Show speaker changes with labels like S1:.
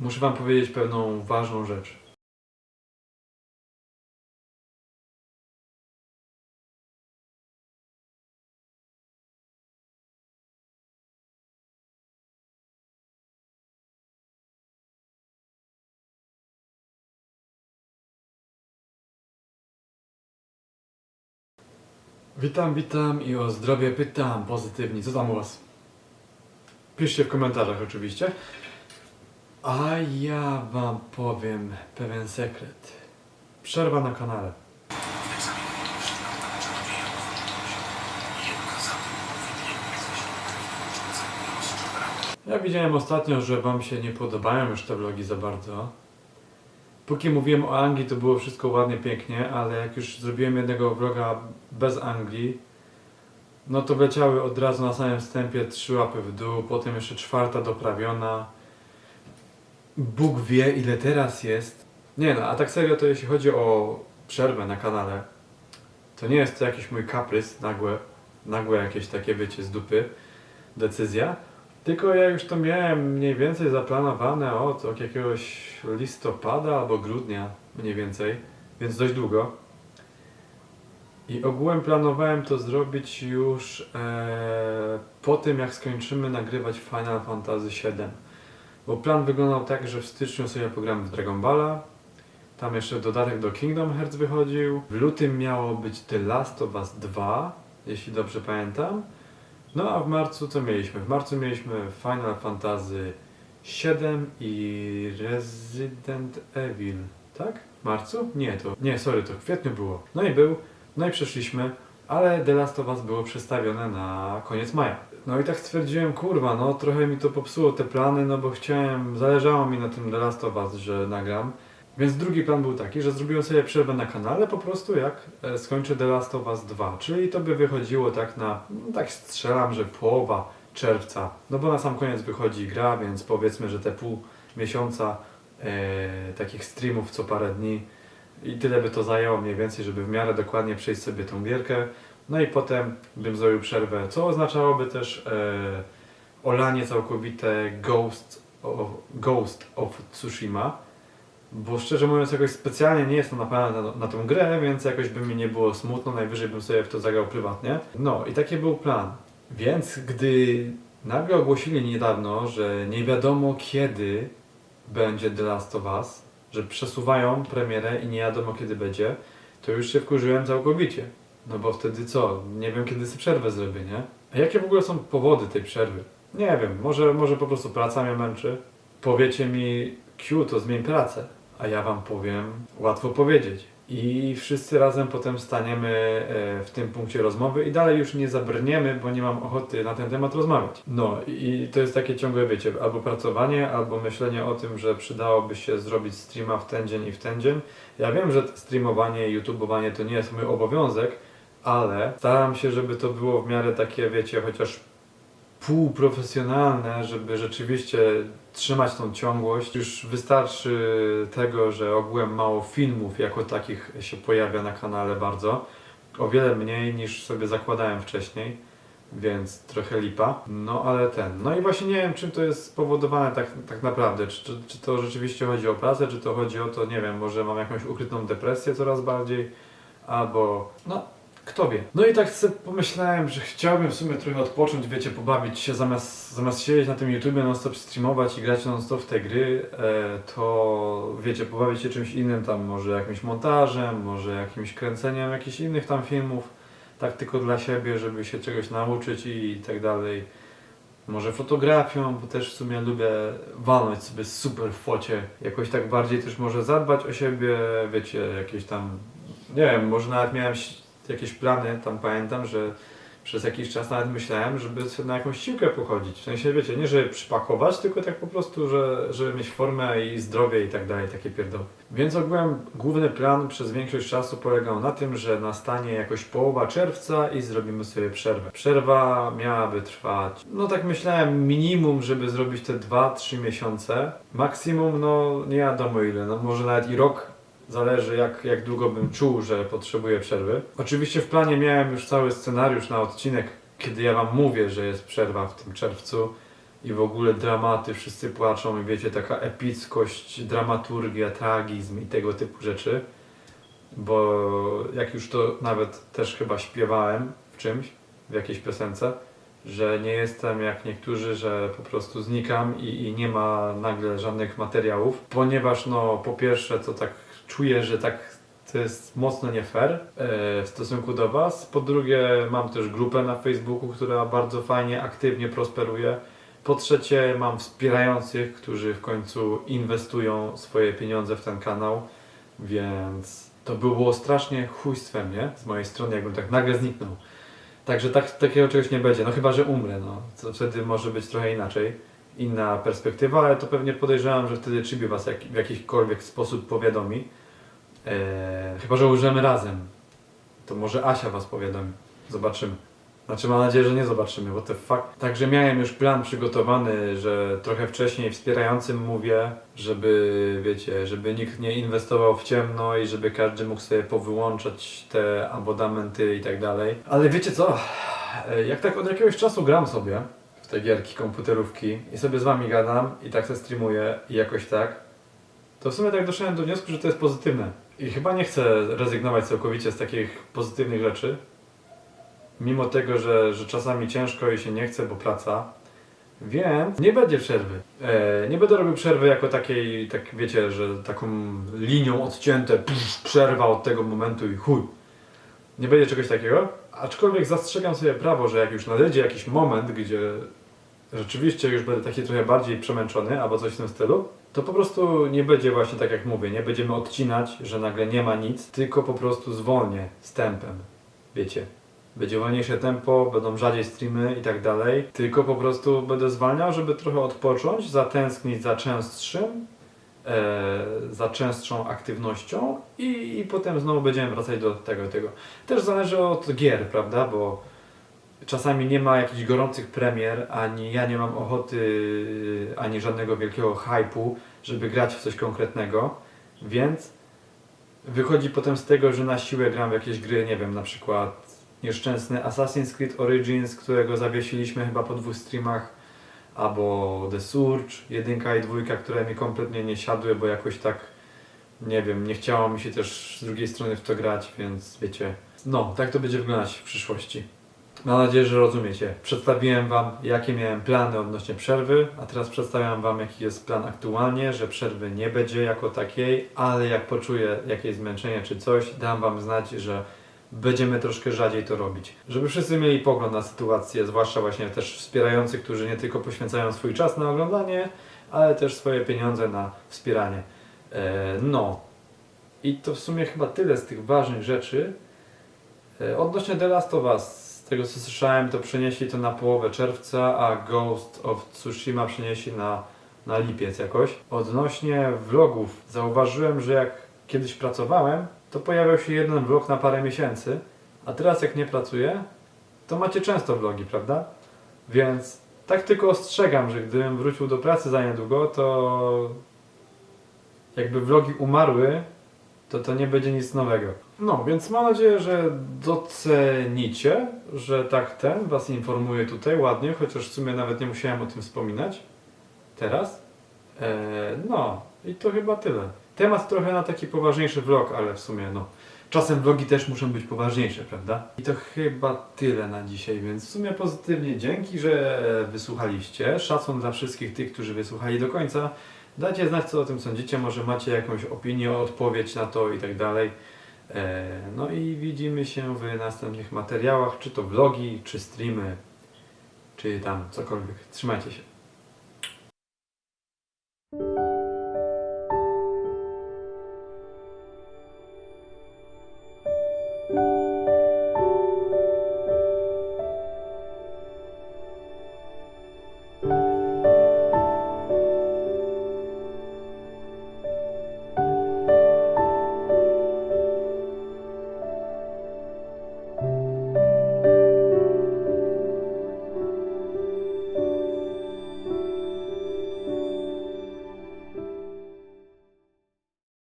S1: muszę Wam powiedzieć pewną ważną rzecz. Witam, witam i o zdrowie pytam pozytywnie. Co tam u Was? Piszcie w komentarzach oczywiście. A ja Wam powiem pewien sekret. Przerwa na kanale. Ja widziałem ostatnio, że Wam się nie podobają już te vlogi za bardzo. Póki mówiłem o Anglii, to było wszystko ładnie, pięknie, ale jak już zrobiłem jednego vloga bez Anglii, no to wleciały od razu na samym wstępie trzy łapy w dół, potem jeszcze czwarta doprawiona. Bóg wie, ile teraz jest. Nie no, a tak serio, to jeśli chodzi o przerwę na kanale, to nie jest to jakiś mój kaprys, nagłe, nagłe jakieś takie, wiecie, z dupy decyzja, tylko ja już to miałem mniej więcej zaplanowane od, od jakiegoś listopada albo grudnia mniej więcej, więc dość długo. I ogółem planowałem to zrobić już e, po tym, jak skończymy nagrywać Final Fantasy VII. Bo plan wyglądał tak, że w styczniu sobie pogramy w Dragon Balla. Tam jeszcze dodatek do Kingdom Hearts wychodził. W lutym miało być The Last of Us 2, jeśli dobrze pamiętam. No a w marcu co mieliśmy? W marcu mieliśmy Final Fantasy VII i Resident Evil, tak? W marcu? Nie, to nie, sorry, to w kwietniu było. No i był, no i przeszliśmy, ale The Last of Us było przestawione na koniec maja. No i tak stwierdziłem, kurwa, no trochę mi to popsuło te plany, no bo chciałem, zależało mi na tym The Last of Us, że nagram. Więc drugi plan był taki, że zrobiłem sobie przerwę na kanale po prostu jak e, skończę The Last of Us 2, czyli to by wychodziło tak na, no tak strzelam, że połowa czerwca, no bo na sam koniec wychodzi gra, więc powiedzmy, że te pół miesiąca e, takich streamów co parę dni i tyle by to zajęło mniej więcej, żeby w miarę dokładnie przejść sobie tą gierkę, no i potem bym zrobił przerwę, co oznaczałoby też e, olanie całkowite Ghost of, Ghost of Tsushima, bo szczerze mówiąc, jakoś specjalnie nie jestem napatrzony na, na tą grę, więc jakoś by mi nie było smutno, najwyżej bym sobie w to zagrał prywatnie. No i taki był plan. Więc gdy nagle ogłosili niedawno, że nie wiadomo kiedy będzie The Last of Us, że przesuwają premierę i nie wiadomo kiedy będzie, to już się wkurzyłem całkowicie. No bo wtedy co? Nie wiem kiedy sobie przerwę zrobię, nie? A jakie w ogóle są powody tej przerwy? Nie wiem, może, może po prostu praca mnie męczy. Powiecie mi, Q, to zmień pracę. A ja wam powiem, łatwo powiedzieć. I wszyscy razem potem staniemy e, w tym punkcie rozmowy i dalej już nie zabrniemy, bo nie mam ochoty na ten temat rozmawiać. No i to jest takie ciągłe, wiecie, albo pracowanie, albo myślenie o tym, że przydałoby się zrobić streama w ten dzień i w ten dzień. Ja wiem, że streamowanie i youtubowanie to nie jest mój obowiązek, ale staram się, żeby to było w miarę takie, wiecie, chociaż półprofesjonalne, żeby rzeczywiście trzymać tą ciągłość. Już wystarczy tego, że ogółem mało filmów jako takich się pojawia na kanale bardzo. O wiele mniej niż sobie zakładałem wcześniej, więc trochę lipa. No ale ten. No i właśnie nie wiem, czym to jest spowodowane tak, tak naprawdę. Czy, czy, czy to rzeczywiście chodzi o pracę, czy to chodzi o to, nie wiem, może mam jakąś ukrytą depresję coraz bardziej, albo no kto wie. No i tak sobie pomyślałem, że chciałbym w sumie trochę odpocząć, wiecie, pobawić się zamiast, zamiast siedzieć na tym YouTubie non-stop streamować i grać non-stop w te gry, e, to wiecie, pobawić się czymś innym tam, może jakimś montażem, może jakimś kręceniem jakichś innych tam filmów, tak tylko dla siebie, żeby się czegoś nauczyć i tak dalej. Może fotografią, bo też w sumie lubię walnąć sobie super w focie. Jakoś tak bardziej też może zadbać o siebie, wiecie, jakieś tam, nie wiem, może nawet miałem jakieś plany, tam pamiętam, że przez jakiś czas nawet myślałem, żeby sobie na jakąś siłkę pochodzić. W sensie, wiecie, nie żeby przypakować, tylko tak po prostu, że, żeby mieć formę i zdrowie i tak dalej, takie pierdoły. Więc ogółem główny plan przez większość czasu polegał na tym, że nastanie jakoś połowa czerwca i zrobimy sobie przerwę. Przerwa miałaby trwać, no tak myślałem, minimum, żeby zrobić te 2-3 miesiące. Maksimum, no nie wiadomo ile, no może nawet i rok Zależy jak, jak długo bym czuł, że potrzebuję przerwy. Oczywiście w planie miałem już cały scenariusz na odcinek, kiedy ja Wam mówię, że jest przerwa w tym czerwcu. i w ogóle dramaty, wszyscy płaczą i wiecie, taka epickość, dramaturgia, tragizm i tego typu rzeczy. Bo jak już to nawet też chyba śpiewałem w czymś, w jakiejś piosence, że nie jestem jak niektórzy, że po prostu znikam i, i nie ma nagle żadnych materiałów, ponieważ no po pierwsze to tak czuję, że tak to jest mocno nie fair e, w stosunku do Was. Po drugie mam też grupę na Facebooku, która bardzo fajnie, aktywnie prosperuje. Po trzecie mam wspierających, którzy w końcu inwestują swoje pieniądze w ten kanał, więc to by było strasznie chujstwem, nie? Z mojej strony, jakbym tak nagle zniknął. Także tak, takiego czegoś nie będzie, no chyba, że umrę, no. To wtedy może być trochę inaczej, inna perspektywa, ale to pewnie podejrzewam, że wtedy Chibi Was jak, w jakikolwiek sposób powiadomi. Eee, chyba, że użyjemy razem. To może Asia Was powiadomi. Zobaczymy. Znaczy mam nadzieję, że nie zobaczymy, bo to fakt. Także miałem już plan przygotowany, że trochę wcześniej wspierającym mówię, żeby, wiecie, żeby nikt nie inwestował w ciemno i żeby każdy mógł sobie powyłączać te abonamenty i tak dalej. Ale wiecie co? E, Jak tak od jakiegoś czasu gram sobie w te gierki, komputerówki i sobie z wami gadam i tak se streamuję i jakoś tak, to w sumie tak doszedłem do wniosku, że to jest pozytywne. I chyba nie chcę rezygnować całkowicie z takich pozytywnych rzeczy, mimo tego, że, że czasami ciężko i się nie chce, bo praca. Więc nie będzie przerwy. E, nie będę robił przerwy jako takiej, tak wiecie, że taką linią odcięte, przerwa od tego momentu i chuj. Nie będzie czegoś takiego. Aczkolwiek zastrzegam sobie prawo, że jak już nadejdzie jakiś moment, gdzie rzeczywiście już będę taki trochę bardziej przemęczony albo coś w tym stylu, to po prostu nie będzie właśnie tak jak mówię, nie będziemy odcinać, że nagle nie ma nic, tylko po prostu zwolnię z tempem. Wiecie, będzie wolniejsze tempo, będą rzadziej streamy i tak dalej. Tylko po prostu będę zwalniał, żeby trochę odpocząć, zatęsknić za częstszym, e, za częstszą aktywnością i, i potem znowu będziemy wracać do tego tego. Też zależy od gier, prawda? Bo czasami nie ma jakichś gorących premier, ani ja nie mam ochoty, ani żadnego wielkiego hypu, żeby grać w coś konkretnego, więc wychodzi potem z tego, że na siłę gram w jakieś gry, nie wiem, na przykład nieszczęsny Assassin's Creed Origins, którego zawiesiliśmy chyba po dwóch streamach, albo The Surge, jedynka i dwójka, które mi kompletnie nie siadły, bo jakoś tak, nie wiem, nie chciało mi się też z drugiej strony w to grać, więc wiecie, no, tak to będzie wyglądać w przyszłości. Mam nadzieję, że rozumiecie. Przedstawiłem Wam, jakie miałem plany odnośnie przerwy, a teraz przedstawiam Wam, jaki jest plan aktualnie, że przerwy nie będzie jako takiej, ale jak poczuję jakieś zmęczenie czy coś, dam Wam znać, że będziemy troszkę rzadziej to robić. Żeby wszyscy mieli pogląd na sytuację, zwłaszcza właśnie też wspierający, którzy nie tylko poświęcają swój czas na oglądanie, ale też swoje pieniądze na wspieranie. E, no. I to w sumie chyba tyle z tych ważnych rzeczy. E, Odnośnie The Last of Us, tego co słyszałem, to przenieśli to na połowę czerwca, a Ghost of Tsushima przenieśli na, na lipiec jakoś. Odnośnie vlogów, zauważyłem, że jak kiedyś pracowałem, to pojawiał się jeden vlog na parę miesięcy, a teraz jak nie pracuję, to macie często vlogi, prawda? Więc tak tylko ostrzegam, że gdybym wrócił do pracy za niedługo, to jakby vlogi umarły, to to nie będzie nic nowego. No, więc mam nadzieję, że docenicie, że tak ten Was informuję tutaj ładnie, chociaż w sumie nawet nie musiałem o tym wspominać. Teraz. Eee, no, i to chyba tyle. Temat trochę na taki poważniejszy vlog, ale w sumie no. Czasem vlogi też muszą być poważniejsze, prawda? I to chyba tyle na dzisiaj, więc w sumie pozytywnie dzięki, że wysłuchaliście. Szacun dla wszystkich tych, którzy wysłuchali do końca. Dajcie znać, co o tym sądzicie. Może macie jakąś opinię, odpowiedź na to i tak dalej. E, No i widzimy się w następnych materiałach, czy to vlogi, czy streamy, czy tam cokolwiek. Trzymajcie się.